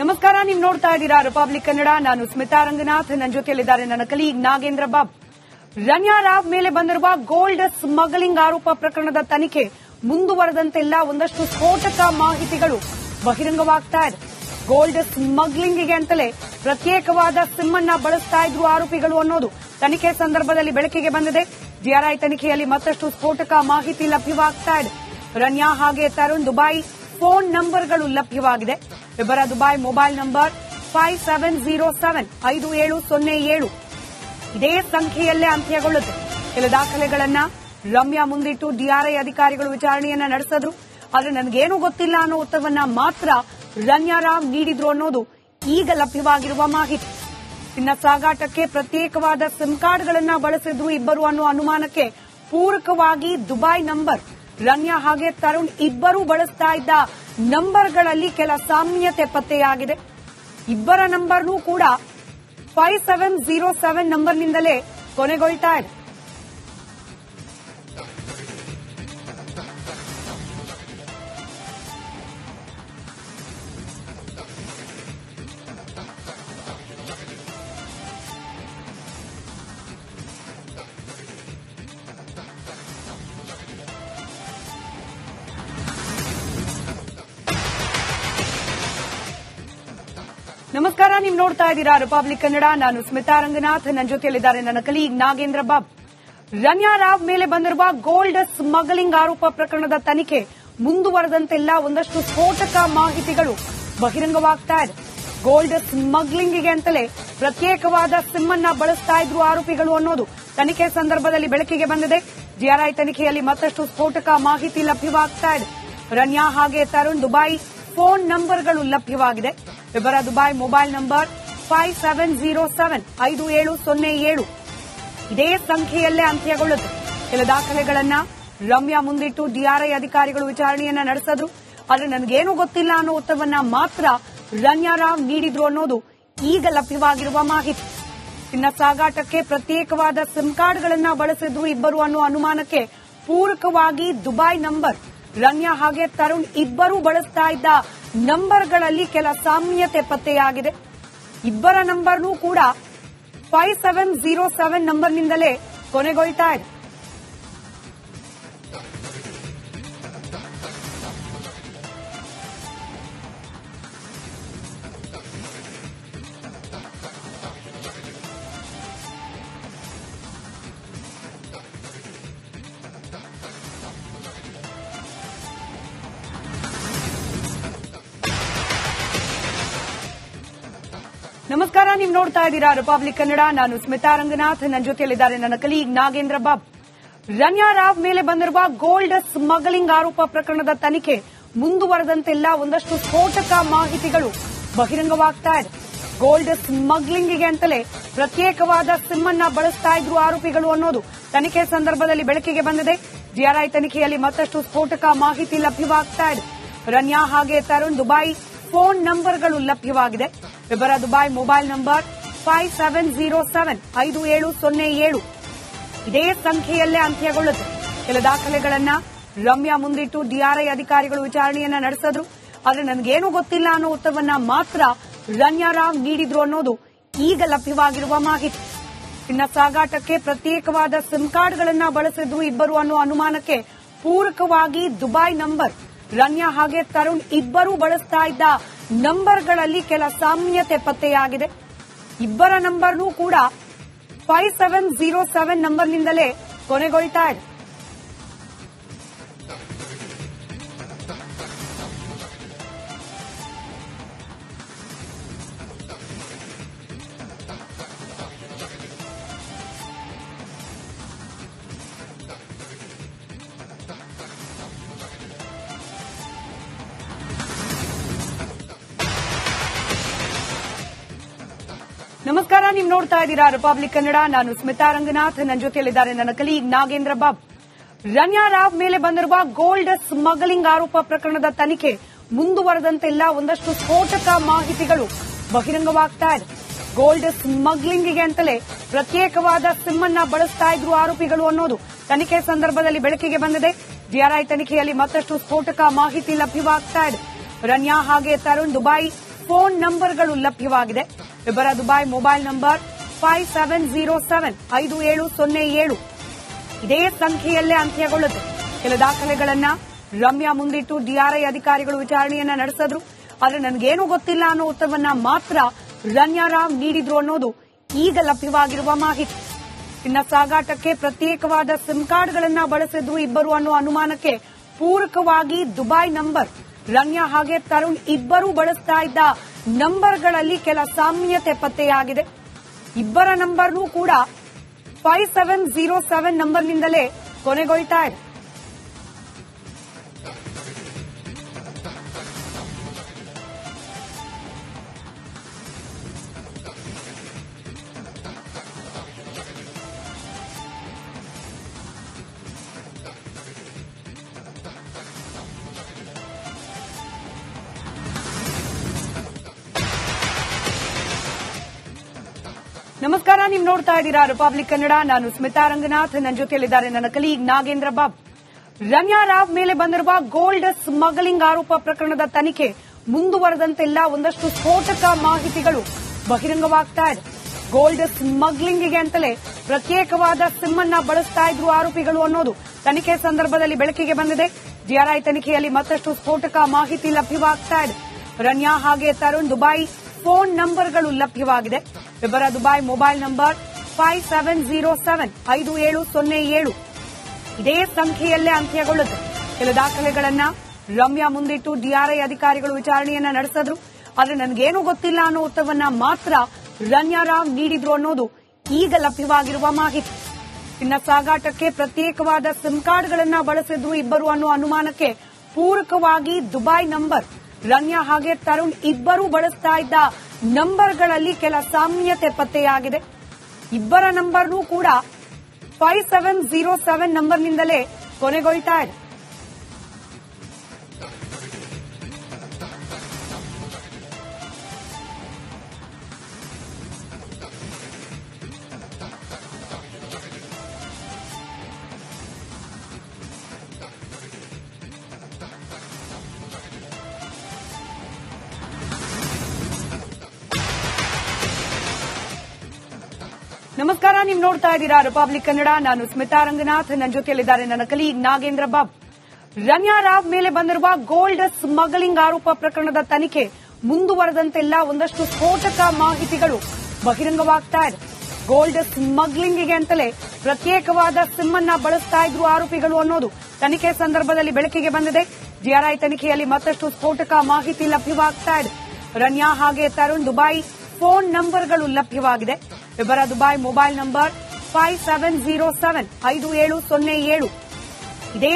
ನಮಸ್ಕಾರ, ನೀವು ನೋಡ್ತಾ ಇದ್ದೀರಾ ರಿಪಬ್ಲಿಕ್ ಕನ್ನಡ. ನಾನು ಸ್ಮಿತಾ ರಂಗನಾಥ್. ನನ್ನ ಜೊತೆಯಲ್ಲಿದ್ದಾರೆ ನನ್ನ ಕಲೀಗ್ ನಾಗೇಂದ್ರ ಬಾಬ್. ರನ್ಯಾ ರಾವ್ ಮೇಲೆ ಬಂದಿರುವ ಗೋಲ್ಡ್ ಸ್ಮಗ್ಲಿಂಗ್ ಆರೋಪ ಪ್ರಕರಣದ ತನಿಖೆ ಮುಂದುವರೆದಂತೆಲ್ಲ ಒಂದಷ್ಟು ಸ್ಫೋಟಕ ಮಾಹಿತಿಗಳು ಬಹಿರಂಗವಾಗ್ತಾ ಇದೆ. ಗೋಲ್ಡ್ ಸ್ಮಗ್ಲಿಂಗ್ಗೆ ಅಂತಲೇ ಪ್ರತ್ಯೇಕವಾದ ಸಿಮ್ ಅನ್ನ ಬಳಸ್ತಾ ಇದ್ರು ಆರೋಪಿಗಳು ಅನ್ನೋದು ತನಿಖೆ ಸಂದರ್ಭದಲ್ಲಿ ಬೆಳಕಿಗೆ ಬಂದಿದೆ. ಡಿಆರ್ಐ ತನಿಖೆಯಲ್ಲಿ ಮತ್ತಷ್ಟು ಸ್ಫೋಟಕ ಮಾಹಿತಿ ಲಭ್ಯವಾಗ್ತಾ ಇದೆ. ರನ್ಯಾ ಹಾಗೆ ತರುಣ್ ದುಬೈ ಫೋನ್ ನಂಬರ್ಗಳು ಲಭ್ಯವಾಗಿದೆ. ಇಬ್ಬರ Dubai mobile number five seven zero seven ಐದು ಏಳು ಸೊನ್ನೆ ಏಳು. ಇದೇ ಸಂಖ್ಯೆಯಲ್ಲೇ ಅಂತ್ಯಗೊಳ್ಳುತ್ತೆ. ಕೆಲ ದಾಖಲೆಗಳನ್ನ ರಮ್ಯಾ ಮುಂದಿಟ್ಟು ಡಿಆರ್ಐ ಅಧಿಕಾರಿಗಳು ವಿಚಾರಣೆಯನ್ನ ನಡೆಸಿದ್ರು. ಆದ್ರೆ ನನಗೇನು ಗೊತ್ತಿಲ್ಲ ಅನ್ನೋ ಉತ್ತರವನ್ನ ಮಾತ್ರ ರಮ್ಯಾ ರಾವ್ ನೀಡಿದ್ರು ಅನ್ನೋದು ಈಗ ಲಭ್ಯವಾಗಿರುವ ಮಾಹಿತಿ. ಇನ್ನ ಸಾಗಾಟಕ್ಕೆ ಪ್ರತ್ಯೇಕವಾದ ಸಿಮ್ ಕಾರ್ಡ್ಗಳನ್ನ ಬಳಸಿದ್ರು ಇಬ್ಬರು ಅನ್ನೋ ಅನುಮಾನಕ್ಕೆ ಪೂರಕವಾಗಿ ದುಬೈ ನಂಬರ್ ರನ್ಯಾ ಹಾಗೆ ತರುಣ್ ಇಬ್ಬರೂ ಬಳಸ್ತಾ ಇದ್ದ ನಂಬರ್ಗಳಲ್ಲಿ ಕೆಲ ಸಾಮ್ಯತೆ ಪತ್ತೆಯಾಗಿದೆ. ಇಬ್ಬರ ನಂಬರ್ನೂ ಕೂಡ ಫೈವ್ ಸೆವೆನ್ ಜೀರೋ ಸೆವೆನ್ ನಂಬರ್ನಿಂದಲೇ ಕೊನೆಗೊಳ್ತಾ ಇದೆ. ನಮಸ್ಕಾರ, ನೀವು ನೋಡ್ತಾ ಇದ್ದೀರಾ ರಿಪಬ್ಲಿಕ್ ಕನ್ನಡ ನಾನು ಸ್ಮಿತಾ ರಂಗನಾಥ್. ನನ್ನ ಜೊತೆಯಲ್ಲಿದ್ದಾರೆ ನನ್ನ ಕಲೀಗ್ ನಾಗೇಂದ್ರ ಬಾಬ್. ರಮ್ಯಾ ರಾವ್ ಮೇಲೆ ಬಂದಿರುವ ಗೋಲ್ಡ್ ಸ್ಮಗ್ಲಿಂಗ್ ಆರೋಪ ಪ್ರಕರಣದ ತನಿಖೆ ಮುಂದುವರೆದಂತೆಲ್ಲ ಒಂದಷ್ಟು ಸ್ಫೋಟಕ ಮಾಹಿತಿಗಳು ಬಹಿರಂಗವಾಗ್ತಾ ಇದೆ. ಗೋಲ್ಡ್ ಸ್ಮಗ್ಲಿಂಗ್ಗೆ ಅಂತಲೇ ಪ್ರತ್ಯೇಕವಾದ ಸಿಮ್ ಅನ್ನ ಬಳಸ್ತಾ ಇದ್ರು ಆರೋಪಿಗಳು ಅನ್ನೋದು ತನಿಖೆ ಸಂದರ್ಭದಲ್ಲಿ ಬೆಳಕಿಗೆ ಬಂದಿದೆ. ಜಿಆರ್ಐ ತನಿಖೆಯಲ್ಲಿ ಮತ್ತಷ್ಟು ಸ್ಫೋಟಕ ಮಾಹಿತಿ ಲಭ್ಯವಾಗ್ತಾ ಇದೆ. ರನ್ಯಾ ಹಾಗೆ ತರುಣ್ ದುಬೈ ಫೋನ್ ನಂಬರ್ಗಳು ಲಭ್ಯವಾಗಿದೆ. ಇಬ್ಬರ Dubai mobile number five seven zero seven ಐದು ಏಳು ಸೊನ್ನೆ ಏಳು. ಇದೇ ಸಂಖ್ಯೆಯಲ್ಲೇ ಅಂತ್ಯಗೊಳ್ಳುತ್ತೆ. ಕೆಲ ದಾಖಲೆಗಳನ್ನ ರಮ್ಯಾ ಮುಂದಿಟ್ಟು ಡಿಆರ್ಐ ಅಧಿಕಾರಿಗಳು ವಿಚಾರಣೆಯನ್ನ ನಡೆಸಿದ್ರು. ಆದ್ರೆ ನನಗೇನು ಗೊತ್ತಿಲ್ಲ ಅನ್ನೋ ಉತ್ತರವನ್ನ ಮಾತ್ರ ರನ್ಯಾ ರಾವ್ ನೀಡಿದ್ರು ಅನ್ನೋದು ಈಗ ಲಭ್ಯವಾಗಿರುವ ಮಾಹಿತಿ. ಇನ್ನ ಸಾಗಾಟಕ್ಕೆ ಪ್ರತ್ಯೇಕವಾದ ಸಿಮ್ ಕಾರ್ಡ್ಗಳನ್ನ ಬಳಸಿದ್ರು ಇಬ್ಬರು ಅನ್ನೋ ಅನುಮಾನಕ್ಕೆ ಪೂರಕವಾಗಿ ದುಬೈ ನಂಬರ್ ರನ್ಯಾ ಹಾಗೆ ತರುಣ್ ಇಬ್ಬರೂ ಬಳಸ್ತಾ ಇದ್ದ ನಂಬರ್ಗಳಲ್ಲಿ ಕೆಲ ಸಾಮ್ಯತೆ ಪತ್ತೆಯಾಗಿದೆ. ಇಬ್ಬರ ನಂಬರ್ನೂ ಕೂಡ ಫೈವ್ ಸೆವೆನ್ ಜೀರೋ ಸೆವೆನ್ ನಂಬರ್ನಿಂದಲೇ ಕೊನೆಗೊಳ್ತಾ ಇದೆ. ನಮಸ್ಕಾರ, ನೀವು ನೋಡ್ತಾ ಇದ್ದೀರಾ ರಿಪಬ್ಲಿಕ್ ಕನ್ನಡ ನಾನು ಸ್ಮಿತಾ ರಂಗನಾಥ್. ನನ್ನ ಜೊತೆಯಲ್ಲಿದ್ದಾರೆ ನನ್ನ ಕಲೀಗ್ ನಾಗೇಂದ್ರ ಬಾಬ್. ರನ್ಯಾ ರಾವ್ ಮೇಲೆ ಬಂದಿರುವ ಗೋಲ್ಡ್ ಸ್ಮಗ್ಲಿಂಗ್ ಆರೋಪ ಪ್ರಕರಣದ ತನಿಖೆ ಮುಂದುವರೆದಂತೆಲ್ಲ ಒಂದಷ್ಟು ಸ್ಫೋಟಕ ಮಾಹಿತಿಗಳು ಬಹಿರಂಗವಾಗ್ತಾ ಇದೆ. ಗೋಲ್ಡ್ ಸ್ಮಗ್ಲಿಂಗ್ಗೆ ಅಂತಲೇ ಪ್ರತ್ಯೇಕವಾದ ಸಿಮ್ ಅನ್ನ ಬಳಸ್ತಾ ಇದ್ರು ಆರೋಪಿಗಳು ಅನ್ನೋದು ತನಿಖೆ ಸಂದರ್ಭದಲ್ಲಿ ಬೆಳಕಿಗೆ ಬಂದಿದೆ. ಡಿಆರ್ಐ ತನಿಖೆಯಲ್ಲಿ ಮತ್ತಷ್ಟು ಸ್ಫೋಟಕ ಮಾಹಿತಿ ಲಭ್ಯವಾಗ್ತಾ ಇದೆ. ರನ್ಯಾ ಹಾಗೆ ತರುಣ್ ದುಬೈ ಫೋನ್ ನಂಬರ್ಗಳು ಲಭ್ಯವಾಗಿದೆ. ಇಬ್ಬರ Dubai mobile number five seven zero seven ಐದು ಏಳು ಸೊನ್ನೆ ಏಳು. ಇದೇ ಸಂಖ್ಯೆಯಲ್ಲೇ ಅಂತ್ಯಗೊಳ್ಳುತ್ತೆ. ಕೆಲ ದಾಖಲೆಗಳನ್ನ ರಮ್ಯಾ ಮುಂದಿಟ್ಟು ಡಿಆರ್ಐ ಅಧಿಕಾರಿಗಳು ವಿಚಾರಣೆಯನ್ನ ನಡೆಸಿದ್ರು. ಆದ್ರೆ ನನಗೇನು ಗೊತ್ತಿಲ್ಲ ಅನ್ನೋ ಉತ್ತರವನ್ನ ಮಾತ್ರ ರಾವ್ ನೀಡಿದ್ರು ಅನ್ನೋದು ಈಗ ಲಭ್ಯವಾಗಿರುವ ಮಾಹಿತಿ. ಇನ್ನ ಸಾಗಾಟಕ್ಕೆ ಪ್ರತ್ಯೇಕವಾದ ಸಿಮ್ ಕಾರ್ಡ್ಗಳನ್ನ ಬಳಸಿದ್ರು ಇಬ್ಬರು ಅನ್ನೋ ಅನುಮಾನಕ್ಕೆ ಪೂರಕವಾಗಿ ದುಬೈ ನಂಬರ್ ರನ್ಯಾ ಹಾಗೆ ತರುಣ್ ಇಬ್ಬರೂ ಬಳಸ್ತಾ ಇದ್ದ ನಂಬರ್ಗಳಲ್ಲಿ ಕೆಲ ಸಾಮ್ಯತೆ ಪತ್ತೆಯಾಗಿದೆ. ಇಬ್ಬರ ನಂಬರ್ನೂ ಕೂಡ ಫೈವ್ ಸೆವೆನ್ ಜೀರೋ ಸೆವೆನ್ ನಂಬರ್ನಿಂದಲೇ ಕೊನೆಗೊಳ್ತಾ ಇದೆ. ನೀವು ನೋಡ್ತಾ ಇದ್ದೀರಾ? ರಿಪಬ್ಲಿಕ್ ಕನ್ನಡ ನಾನು ಸ್ಮಿತಾ ರಂಗನಾಥ್. ನನ್ನ ಜೊತೆಯಲ್ಲಿದ್ದಾರೆ ನನ್ನ ಕಲೀಗ್ ನಾಗೇಂದ್ರ ಬಾಬ್. ರನ್ಯಾ ರಾವ್ ಮೇಲೆ ಬಂದಿರುವ ಗೋಲ್ಡ್ ಸ್ಮಗ್ಲಿಂಗ್ ಆರೋಪ ಪ್ರಕರಣದ ತನಿಖೆ ಮುಂದುವರೆದಂತೆಲ್ಲ ಒಂದಷ್ಟು ಸ್ಫೋಟಕ ಮಾಹಿತಿಗಳು ಬಹಿರಂಗವಾಗ್ತಾ ಇದೆ. ಗೋಲ್ಡ್ ಸ್ಮಗ್ಲಿಂಗ್ಗೆ ಅಂತಲೇ ಪ್ರತ್ಯೇಕವಾದ ಸಿಮ್ ಅನ್ನ ಬಳಸ್ತಾ ಇದ್ರು ಆರೋಪಿಗಳು ಅನ್ನೋದು ತನಿಖೆ ಸಂದರ್ಭದಲ್ಲಿ ಬೆಳಕಿಗೆ ಬಂದಿದೆ. ಡಿಆರ್ಐ ತನಿಖೆಯಲ್ಲಿ ಮತ್ತಷ್ಟು ಸ್ಫೋಟಕ ಮಾಹಿತಿ ಲಭ್ಯವಾಗ್ತಾ ಇದೆ. ರನ್ಯಾ ಹಾಗೆ ತರುಣ್ ದುಬೈ ಫೋನ್ ನಂಬರ್ಗಳು ಲಭ್ಯವಾಗಿದೆ. ಇಬ್ಬರ Dubai mobile number five seven zero seven ಐದು ಏಳು ಸೊನ್ನೆ ಏಳು ಇದೇ ಸಂಖ್ಯೆಯಲ್ಲೇ ಅಂತ್ಯಗೊಳ್ಳುತ್ತೆ. ಕೆಲ ದಾಖಲೆಗಳನ್ನ ರಮ್ಯಾ ಮುಂದಿಟ್ಟು ಡಿಆರ್ಐ ಅಧಿಕಾರಿಗಳು ವಿಚಾರಣೆಯನ್ನ ನಡೆಸಿದ್ರು. ಆದ್ರೆ ನನಗೇನು ಗೊತ್ತಿಲ್ಲ ಅನ್ನೋ ಉತ್ತರವನ್ನ ಮಾತ್ರ ರನ್ಯಾರಾಮ್ ನೀಡಿದ್ರು ಅನ್ನೋದು ಈಗ ಲಭ್ಯವಾಗಿರುವ ಮಾಹಿತಿ. ಇನ್ನ ಸಾಗಾಟಕ್ಕೆ ಪ್ರತ್ಯೇಕವಾದ ಸಿಮ್ ಕಾರ್ಡ್ಗಳನ್ನ ಬಳಸಿದ್ರು ಇಬ್ಬರು ಅನ್ನೋ ಅನುಮಾನಕ್ಕೆ ಪೂರಕವಾಗಿ ದುಬೈ ನಂಬರ್ ರನ್ಯಾ ಹಾಗೆ ತರುಣ್ ಇಬ್ಬರೂ ಬಳಸ್ತಾ ಇದ್ದ ನಂಬರ್ಗಳಲ್ಲಿ ಕೆಲ ಸಾಮ್ಯತೆ ಪತ್ತೆಯಾಗಿದೆ. ಇಬ್ಬರ ನಂಬರ್ನೂ ಕೂಡ ಫೈವ್ ಸೆವೆನ್ ಜೀರೋ ಸೆವೆನ್ ನಂಬರ್ನಿಂದಲೇ ಕೊನೆಗೊಳ್ತಾ ಇದೆ. ನಮಸ್ಕಾರ, ನೀವು ನೋಡ್ತಾ ಇದ್ದೀರಾ ರಿಪಬ್ಲಿಕ್ ಕನ್ನಡ ನಾನು ಸ್ಮಿತಾ ರಂಗನಾಥ್. ನನ್ನ ಜೊತೆಯಲ್ಲಿದ್ದಾರೆ ನನ್ನ ಕಲೀಗ್ ನಾಗೇಂದ್ರ ಬಾಬ್. ರಮ್ಯಾ ರಾವ್ ಮೇಲೆ ಬಂದಿರುವ ಗೋಲ್ಡ್ ಸ್ಮಗ್ಲಿಂಗ್ ಆರೋಪ ಪ್ರಕರಣದ ತನಿಖೆ ಮುಂದುವರೆದಂತೆಲ್ಲ ಒಂದಷ್ಟು ಸ್ಫೋಟಕ ಮಾಹಿತಿಗಳು ಬಹಿರಂಗವಾಗ್ತಾ ಇದೆ. ಗೋಲ್ಡ್ ಸ್ಮಗ್ಲಿಂಗ್ಗೆ ಅಂತಲೇ ಪ್ರತ್ಯೇಕವಾದ ಸಿಮ್ ಅನ್ನ ಬಳಸ್ತಾ ಇದ್ರು ಆರೋಪಿಗಳು ಅನ್ನೋದು ತನಿಖೆ ಸಂದರ್ಭದಲ್ಲಿ ಬೆಳಕಿಗೆ ಬಂದಿದೆ. ಜಿಆರ್ಐ ತನಿಖೆಯಲ್ಲಿ ಮತ್ತಷ್ಟು ಸ್ಫೋಟಕ ಮಾಹಿತಿ ಲಭ್ಯವಾಗ್ತಾ ಇದೆ. ರನ್ಯಾ ಹಾಗೆ ತರುಣ್ ದುಬೈ ಫೋನ್ ನಂಬರ್ಗಳು ಲಭ್ಯವಾಗಿದೆ. ಇಬ್ಬರ Dubai mobile number five seven zero seven ಐದು ಏಳು ಸೊನ್ನೆ ಏಳು. ಇದೇ ಸಂಖ್ಯೆಯಲ್ಲೇ ಅಂತ್ಯಗೊಳ್ಳುತ್ತೆ. ಕೆಲ ದಾಖಲೆಗಳನ್ನ ರಮ್ಯಾ ಮುಂದಿಟ್ಟು ಡಿಆರ್ಐ ಅಧಿಕಾರಿಗಳು ವಿಚಾರಣೆಯನ್ನ ನಡೆಸಿದ್ರು. ಆದ್ರೆ ನನಗೇನು ಗೊತ್ತಿಲ್ಲ ಅನ್ನೋ ಉತ್ತರವನ್ನ ಮಾತ್ರ ರನ್ಯಾರಾಮ್ ನೀಡಿದ್ರು ಅನ್ನೋದು ಈಗ ಲಭ್ಯವಾಗಿರುವ ಮಾಹಿತಿ. ಇನ್ನ ಸಾಗಾಟಕ್ಕೆ ಪ್ರತ್ಯೇಕವಾದ ಸಿಮ್ ಕಾರ್ಡ್ಗಳನ್ನ ಬಳಸಿದ್ರು ಇಬ್ಬರು ಅನ್ನೋ ಅನುಮಾನಕ್ಕೆ ಪೂರಕವಾಗಿ ದುಬೈ ನಂಬರ್. ರನ್ಯಾ ಹಾಗೆ ತರುಣ್ ಇಬ್ಬರೂ ಬಳಸ್ತಾ ಇದ್ದ ನಂಬರ್ಗಳಲ್ಲಿ ಕೆಲ ಸಾಮ್ಯತೆ ಪತ್ತೆಯಾಗಿದೆ. ಇಬ್ಬರ ನಂಬರ್ನೂ ಕೂಡ ಫೈವ್ ಸೆವೆನ್ ಜೀರೋ ಸೆವೆನ್ ನಂಬರ್ನಿಂದಲೇ ಕೊನೆಗೊಳ್ತಾ ಇದೆ. ನಮಸ್ಕಾರ, ನೀವು ನೋಡ್ತಾ ಇದ್ದೀರಾ ರಿಪಬ್ಲಿಕ್ ಕನ್ನಡ ನಾನು ಸ್ಮಿತಾ ರಂಗನಾಥ್. ನನ್ನ ಜೊತೆಯಲ್ಲಿದ್ದಾರೆ ನನ್ನ ಕಲೀಗ್ ನಾಗೇಂದ್ರ ಬಾಬ್. ರಮ್ಯಾ ರಾವ್ ಮೇಲೆ ಬಂದಿರುವ ಗೋಲ್ಡ್ ಸ್ಮಗ್ಲಿಂಗ್ ಆರೋಪ ಪ್ರಕರಣದ ತನಿಖೆ ಮುಂದುವರೆದಂತೆಲ್ಲ ಒಂದಷ್ಟು ಸ್ಫೋಟಕ ಮಾಹಿತಿಗಳು ಬಹಿರಂಗವಾಗ್ತಾ ಇದೆ. ಗೋಲ್ಡ್ ಸ್ಮಗ್ಲಿಂಗ್ಗೆ ಅಂತಲೇ ಪ್ರತ್ಯೇಕವಾದ ಸಿಮ್ ಅನ್ನ ಬಳಸ್ತಾ ಇದ್ರು ಆರೋಪಿಗಳು ಅನ್ನೋದು ತನಿಖೆ ಸಂದರ್ಭದಲ್ಲಿ ಬೆಳಕಿಗೆ ಬಂದಿದೆ. ಜಿಆರ್ಐ ತನಿಖೆಯಲ್ಲಿ ಮತ್ತಷ್ಟು ಸ್ಫೋಟಕ ಮಾಹಿತಿ ಲಭ್ಯವಾಗ್ತಾ ಇದೆ. ರನ್ಯಾ ಹಾಗೆ ತರುಣ್ ದುಬೈ ಫೋನ್ ನಂಬರ್ಗಳು ಲಭ್ಯವಾಗಿದೆ. ಇಬ್ಬರ Dubai mobile number five seven zero seven ಐದು ಏಳು ಸೊನ್ನೆ ಏಳು. ಇದೇ